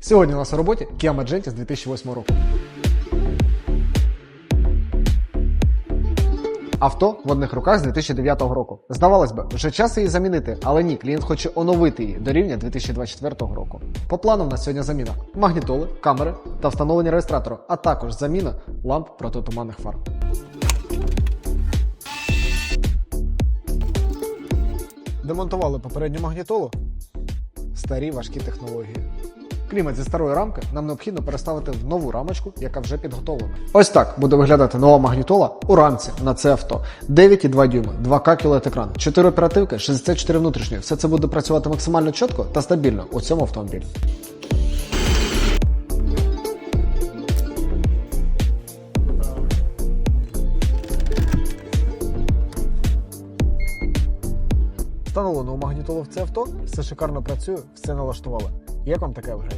Сьогодні у нас у роботі Kia з 2008 року. Авто в одних руках з 2009 року. Здавалось би, вже час її замінити, але ні, клієнт хоче оновити її до рівня 2024 року. По плану в нас сьогодні заміна магнітоли, камери та встановлення реєстратора, а також заміна ламп протитуманних фар. Демонтували попередню магнітолу. Старі важкі технології. Клімат зі старої рамки нам необхідно переставити в нову рамочку, яка вже підготовлена. Ось так буде виглядати нова магнітола у рамці на це авто. 9,2 дюйми, 2К QLED екран, 4 оперативки, 64 внутрішні. Все це буде працювати максимально чітко та стабільно у цьому автомобілі. Встановлено у магнітолу в це авто, все шикарно працює, все налаштували. Як вам така вже?